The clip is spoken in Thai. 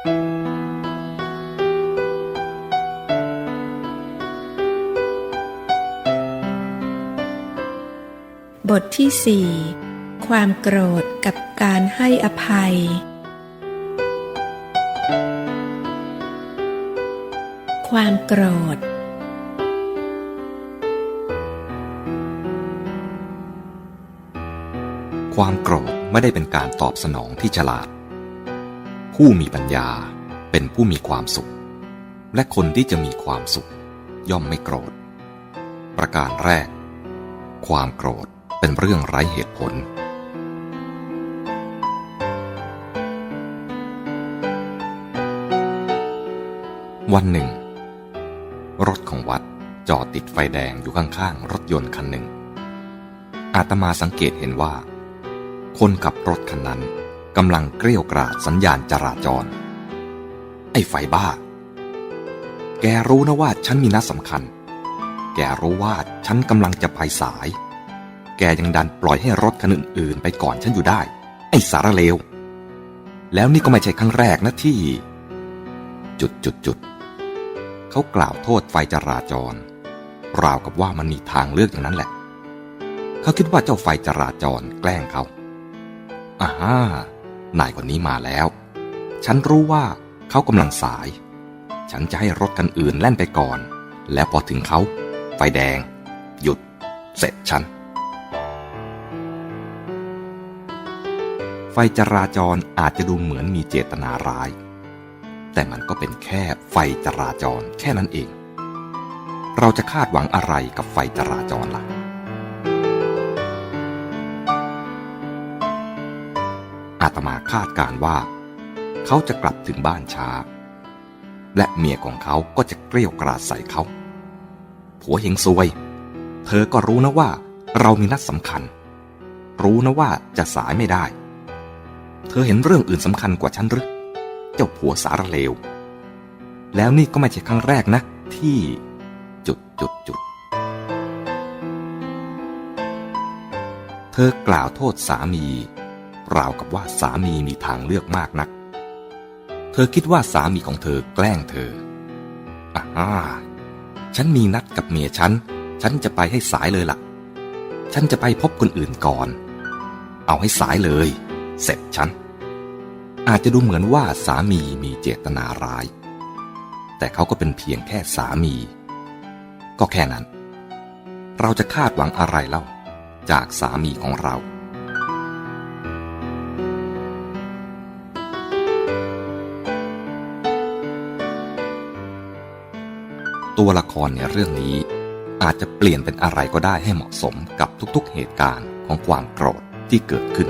บทที่สี่ความโกรธกับการให้อภัย ความโกรธ ความโกรธไม่ได้เป็นการตอบสนองที่ฉลาด ผู้มีปัญญาเป็นผู้มีความสุข และคนที่จะมีความสุข ย่อมไม่โกรธ ประการแรก ความโกรธเป็นเรื่องไร้เหตุผล วันหนึ่ง รถของวัดจอดติดไฟแดงอยู่ข้างๆรถยนต์คันหนึ่ง อาตมาสังเกตเห็นว่า คนขับรถคันนั้น กำลังเกลี้ยวกราดสัญญาณจราจร ไอ้ไฟบ้า แกรู้นะว่าฉันมีนัดสำคัญ แกรู้ว่าฉันกำลังจะไปสาย แกยังดันปล่อยให้รถคันอื่นๆไปก่อนฉันอยู่ได้ ไอ้สารเลว แล้วนี่ก็ไม่ใช่ครั้งแรกนะที่ จุดจุดจุดเขากล่าวโทษไฟจราจร ราวกับว่ามันมีทางเลือกอย่างนั้นแหละ เขาคิดว่าเจ้าไฟจราจรแกล้งเขาอ่าฮ นายคนนี้มาแล้ว ฉันรู้ว่าเขากำลังสาย ฉันจะให้รถคันอื่นแล่นไปก่อน แล้วพอถึงเขา ไฟแดง หยุด เสร็จฉัน ไฟจราจรอาจจะดูเหมือนมีเจตนาร้าย แต่มันก็เป็นแค่ไฟจราจรแค่นั้นเอง เราจะคาดหวังอะไรกับไฟจราจรล่ะ อาตมาคาดการว่า เขาจะกลับถึงบ้านช้า และเมียของเขาก็จะเกลี้ยวกราดใส่เขา ผัวเฮงซวย เธอก็รู้นะว่าเรามีนัดสำคัญ รู้นะว่าจะสายไม่ได้ เธอเห็นเรื่องอื่นสำคัญกว่าฉันหรือ เจ้าผัวสารเลว แล้วนี่ก็ไม่ใช่ครั้งแรกนะ ที่จุดจุดจุดเธอกล่าวโทษสามี ราวกับว่าสามีมีทางเลือกมากนัก เธอคิดว่าสามีของเธอแกล้งเธออ่าฉันมีนัดกับเมียฉัน ฉันจะไปให้สายเลยล่ะ ฉันจะไปพบคนอื่นก่อน เอาให้สายเลย เสร็จฉัน อาจจะดูเหมือนว่าสามีมีเจตนาร้าย แต่เขาก็เป็นเพียงแค่สามี ก็แค่นั้น เราจะคาดหวังอะไรเล่า จากสามีของเรา ตัวละครในเรื่องนี้ อาจจะเปลี่ยนเป็นอะไรก็ได้ให้เหมาะสมกับทุกๆเหตุการณ์ของความโกรธที่เกิดขึ้น